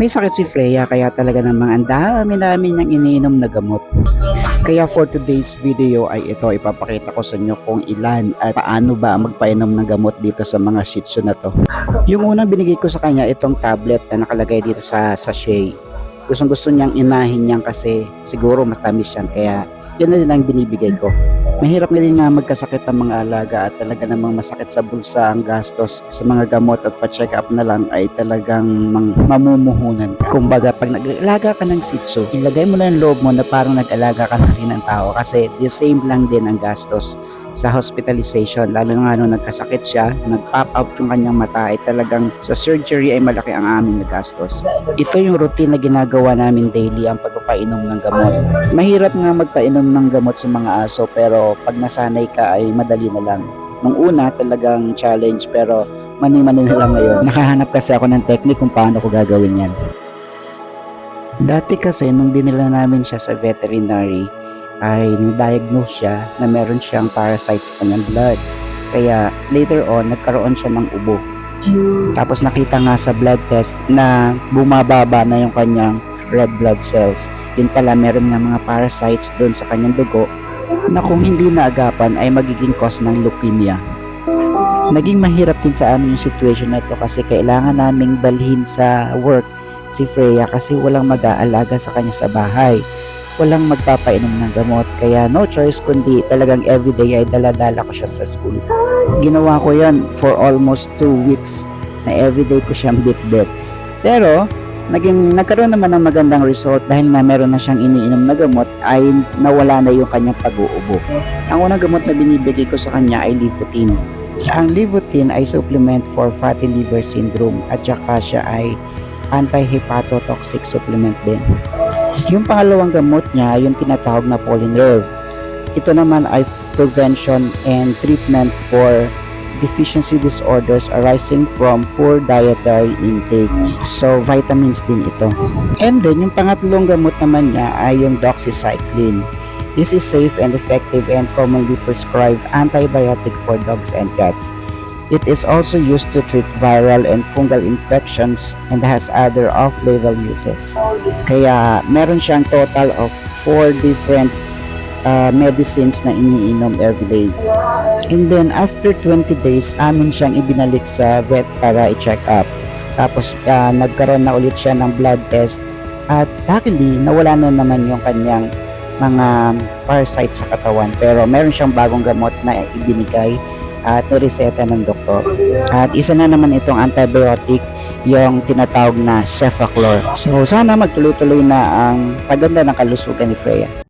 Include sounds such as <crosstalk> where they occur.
May sakit si Freya kaya talaga namang ang dami namin niyang iniinom na gamot. Kaya for today's video ay ito ipapakita ko sa inyo kung ilan at paano ba magpainom ng gamot dito sa mga shih tzu na to. Yung unang binigay ko sa kanya itong tablet na nakalagay dito sa sachet. Gustong gusto niyang inahin niyan kasi siguro matamis yan kaya yun na din ang binibigay ko. Mahirap na din nga magkasakit ang mga alaga at talaga namang masakit sa bulsa ang gastos sa mga gamot at pa-check up na lang ay talagang mang mamumuhunan ka. Kumbaga, pag nag-alaga ka ng Tzu, ilagay mo na yung loob mo na parang nag-alaga ka na rin ng tao kasi the same lang din ang gastos sa hospitalization. Lalo na nung nagkasakit siya, nag-pop out yung kanyang mata ay talagang sa surgery ay malaki ang aming nagastos. Ito yung routine na ginagawa namin daily ang pagpapainom ng gamot. Mahirap nga magpainom ng gamot sa mga aso pero pag nasanay ka ay madali na lang. Nung una talagang challenge pero mani-mani na lang ngayon. <laughs> Nakahanap kasi ako ng technique kung paano ko gagawin yan. Dati kasi nung dinala namin siya sa veterinary ay diagnose siya na meron siyang parasite sa kanyang blood. Kaya later on nagkaroon siya ng ubo. Tapos nakita nga sa blood test na bumababa na yung kanyang red blood cells. Yun pala meron nga mga parasites doon sa kanyang dugo na kung hindi naagapan ay magiging cause ng leukemia. Naging mahirap din sa amin yung situation na to kasi kailangan naming dalhin sa work si Freya kasi walang mag-aalaga sa kanya sa bahay. Walang magpapainom ng gamot kaya no choice kundi talagang everyday ay daladala ko siya sa school. Ginawa ko yan for almost 2 weeks na everyday ko siyang bit-bit. Pero naging nagkaroon naman ng magandang result dahil na meron na siyang iniinom na gamot ay nawala na yung kanyang pag-uubo. Ang unang gamot na binibigay ko sa kanya ay Livotin. Ang Livotin ay supplement for fatty liver syndrome at saka siya ay anti-hepatotoxic supplement din. Yung pangalawang gamot niya, yung tinatawag na Polynerve. Ito naman ay prevention and treatment for deficiency disorders arising from poor dietary intake. So, vitamins din ito. And then, yung pangatlong gamot naman niya ay yung doxycycline. This is safe and effective and commonly prescribed antibiotic for dogs and cats. It is also used to treat viral and fungal infections and has other off-label uses. Kaya meron siyang total of 4 different uh, medicines na iniinom every day. And then after 20 days, amin siyang ibinalik sa vet para i-check up. Tapos uh, nagkaroon na ulit siya ng blood test at luckily nawala na naman yung kanyang mga parasites sa katawan pero meron siyang bagong gamot na ibinigay at nireseta ng doktor. At isa na naman itong antibiotic yung tinatawag na Cefaclor. So sana magtuloy-tuloy na ang paganda ng kalusugan ni Freya.